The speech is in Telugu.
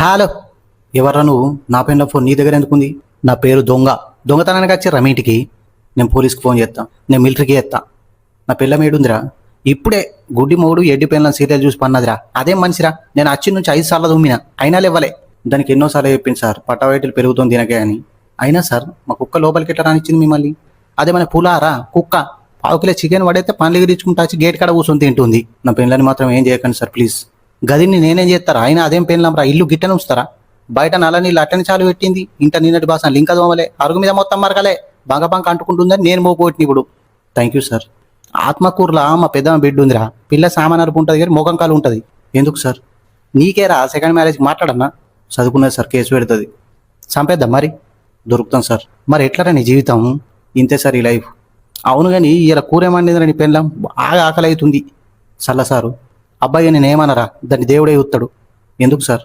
హలో ఎవర్రా నువ్వు? నా పెన్లో ఫోన్ నీ దగ్గర ఎందుకుంది? నా పేరు దొంగ. దొంగతనానికి వచ్చి మీ నేను పోలీస్కి ఫోన్ చేస్తా. నేను మిలిటరీకి చేస్తా. నా పిల్ల మేడుందిరా ఇప్పుడే గుడ్డి మూడు ఎడ్డి పిల్లల సీరియల్ చూసి పన్నదిరా అదేం మనిషిరా? నేను అచ్చి నుంచి ఐదు సార్లు దుమ్మిన. అయినా లేవ్వలే దానికి ఎన్నోసార్లు చెప్పింది సార్. పట్టవైట్లు పెరుగుతుంది తినకే అని. అయినా సార్ మా కుక్క లోపలికి ఎట్లా రానిచ్చింది మిమ్మల్ని? అదే మన పులారా కుక్క. పావుకిలే చికెన్ పడైతే పండ్లు తెచ్చుకుంటా వచ్చి గేట్ కాడ కూర్చొని తింటుంది. నా పిల్లని మాత్రం ఏం చేయకండి సార్ ప్లీజ్. గదిని నేనేం చేస్తారా? అయినా అదేం పెళ్ళంరా ఇల్లు గిట్టని ఉంచుతారా? బయట నల్ల నీళ్ళు అట్టని చాలు పెట్టింది. ఇంట నిన్నటి బాసన లింక దోమలే. అరుగు మీద మొత్తం మరకలే. బంగ బంక అంటుకుంటుందని నేను మోగొట్టిన ఇప్పుడు. థ్యాంక్ యూ సార్ ఆత్మకూరలా మా పెద్ద బిడ్డ ఉందిరా. పిల్ల సామాన్ అరుపు ఉంటుంది కానీ ముఖం కాలు ఉంటుంది. ఎందుకు సార్ నీకేరా సెకండ్ మ్యారేజ్కి మాట్లాడన్నా? చదువుకున్నది సార్ కేసు పెడుతుంది. చంపేద్దాం మరి? దొరుకుతాం సార్ మరి ఎట్లారా నీ జీవితం? ఇంతే సార్ ఈ లైఫ్ అవును కానీ ఇలా కూరేమండిరా నీ పెళ్ళం? బాగా ఆకలి అవుతుంది చల్ల సారు అబ్బాయి నేను దాన్ని దేవుడే చూస్తాడు. ఎందుకు సార్?